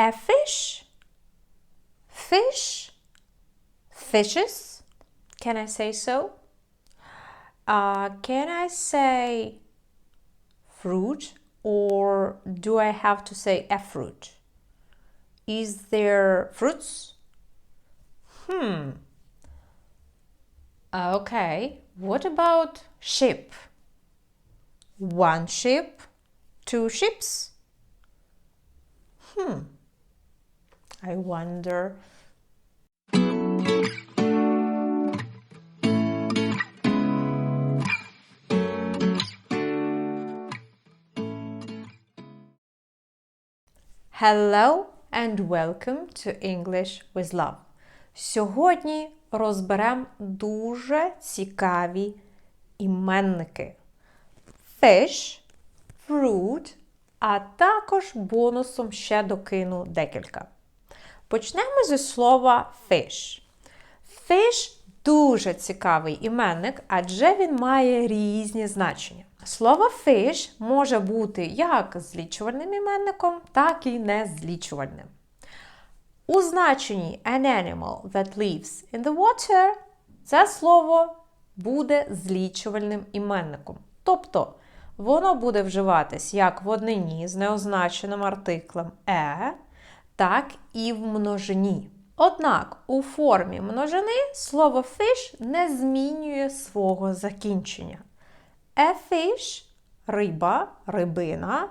A fish? Fish? Fishes? Can I say so? Uh, can I say fruit or do I have to say a fruit? Is there fruits? Hmm. Okay. What about ship? One ship? Two ships? Hmm. I wonder. Hello and welcome to English with Love. Сьогодні розберемо дуже цікаві іменники. Fish, fruit, а також бонусом ще докину декілька. Почнемо зі слова fish. Fish дуже цікавий іменник, адже він має різні значення. Слово fish може бути як злічувальним іменником, так і незлічувальним. У значенні an animal that lives in the water це слово буде злічувальним іменником. Тобто воно буде вживатись як в однині з неозначеним артиклем е, так і в множині. Однак у формі множини слово fish не змінює свого закінчення. A fish риба, рибина,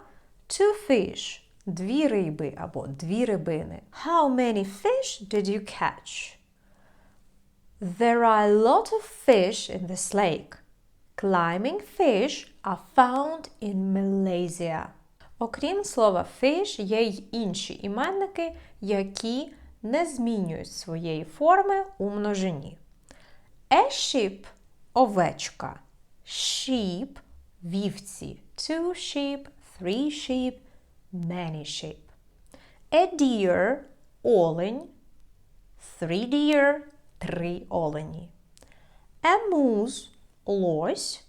two fish дві риби або дві рибини. How many fish did you catch? There are a lot of fish in this lake. Climbing fish are found in Malaysia. Окрім слова fish, є й інші іменники, які не змінюють своєї форми у множині. A sheep – овечка. Sheep – вівці. Two sheep, three sheep, many sheep. A deer – олень. Three deer – три олені. A moose – лось.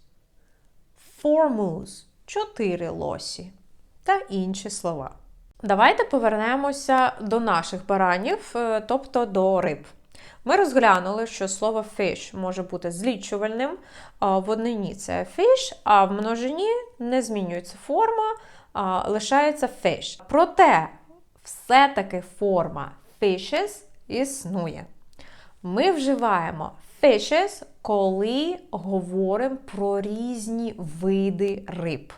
Four moose – чотири лосі. Та інші слова. Давайте повернемося до наших баранів, е, тобто до риб. Ми розглянули, що слово fish може бути злічувальним. В однині це fish, а в множині не змінюється форма, лишається fish. Проте, все-таки форма fishes існує. Ми вживаємо fishes, коли говоримо про різні види риб.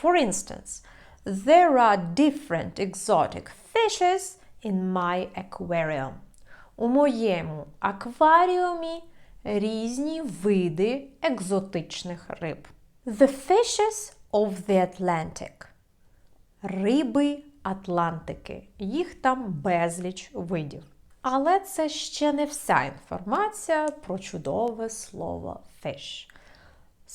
For instance, there are different exotic fishes in my aquarium. У моєму акваріумі різні види екзотичних риб. The fishes of the Atlantic. Риби Атлантики. Їх там безліч видів. Але це ще не вся інформація про чудове слово fish.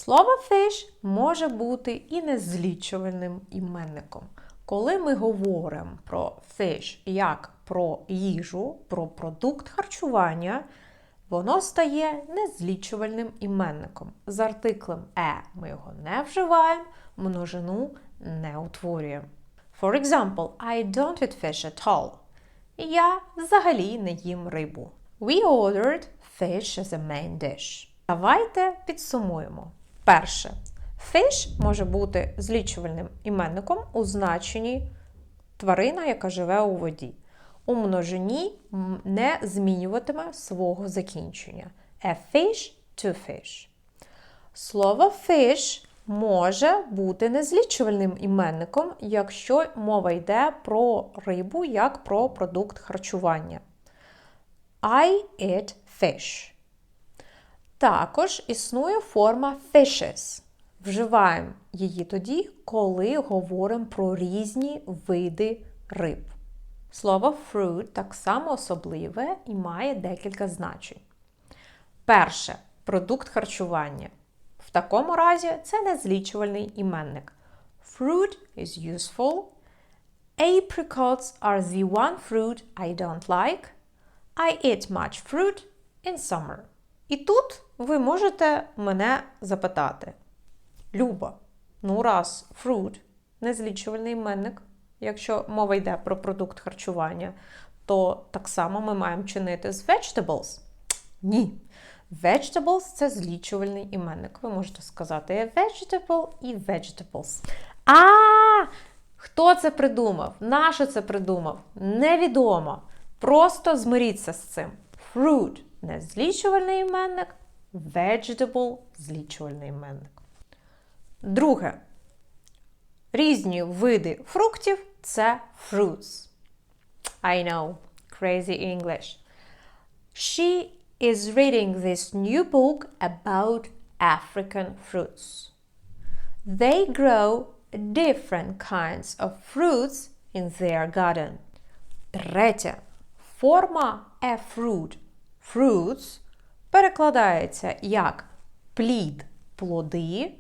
Слово fish може бути і незлічувальним іменником. Коли ми говоримо про fish як про їжу, про продукт харчування, воно стає незлічувальним іменником. З артиклем е ми його не вживаємо, множину не утворюємо. For example, I don't eat fish at all. Я взагалі не їм рибу. We ordered fish as a main dish. Давайте підсумуємо. Перше. Fish може бути злічувальним іменником у значенні тварина, яка живе у воді. У множині не змінюватиме свого закінчення. A fish to fish. Слово fish може бути незлічувальним іменником, якщо мова йде про рибу як про продукт харчування. I eat fish. Також існує форма fishes. Вживаємо її тоді, коли говоримо про різні види риб. Слово fruit так само особливе і має декілька значень. Перше продукт харчування. В такому разі це незлічувальний іменник. Fruit is useful. Apricots are the one fruit I don't like. I eat much fruit in summer. І тут ви можете мене запитати. Люба, ну раз fruit незлічувальний іменник, якщо мова йде про продукт харчування, то так само ми маємо чинити з vegetables. Ні. Vegetables – це злічувальний іменник. Ви можете сказати vegetable і vegetables. А, хто це придумав? Нащо це придумав? Невідомо. Просто змиріться з цим. Fruit – не злічувальний іменник, vegetable – злічувальний іменник. Друге. Різні види фруктів це fruits. I know. Crazy English. She is reading this new book about African fruits. They grow different kinds of fruits in their garden. Третє. Форма a fruit fruits перекладається як плід плоди.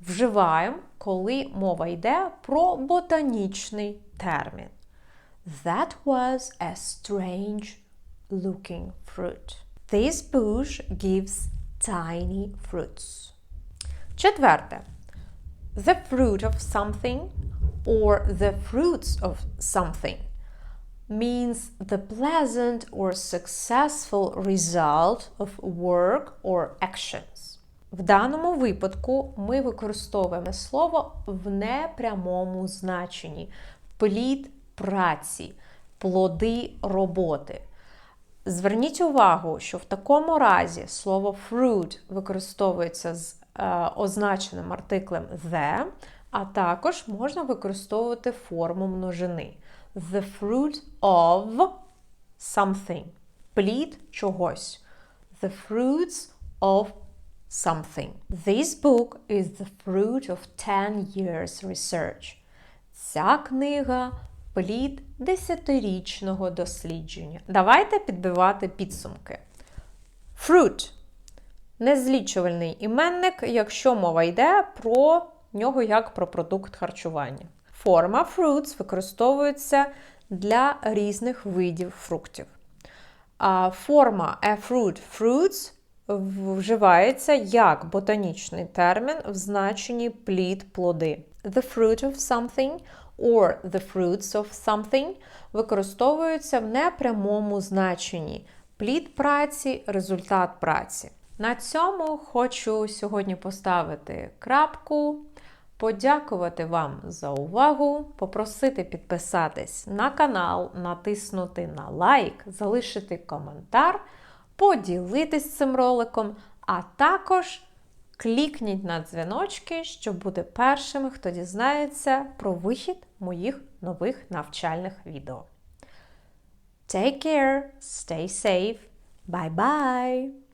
Вживаємо, коли мова йде про ботанічний термін. That was a strange looking fruit. This bush gives tiny fruits. Четверте. The fruit of something or the fruits of something means the pleasant or successful result of work or actions. В даному випадку ми використовуємо слово в непрямому значенні плід праці, плоди роботи. Зверніть увагу, що в такому разі слово fruit використовується з е, означеним артиклем the, а також можна використовувати форму множини. The fruit of something. Плід чогось. The fruits of something. This book is the fruit of 10 years research. Ця книга плід десятирічного дослідження. Давайте підбивати підсумки. Fruit незлічувальний іменник, якщо мова йде про нього як про продукт харчування. Форма fruits використовується для різних видів фруктів. А форма a fruit fruits вживається як ботанічний термін в значенні плід плоди. The fruit of something or the fruits of something використовуються в непрямому значенні плід праці, результат праці. На цьому хочу сьогодні поставити крапку, подякувати вам за увагу, попросити підписатись на канал, натиснути на лайк, залишити коментар, поділитись цим роликом, а також клікніть на дзвіночки, щоб бути першими, хто дізнається про вихід моїх нових навчальних відео. Take care, stay safe, bye bye!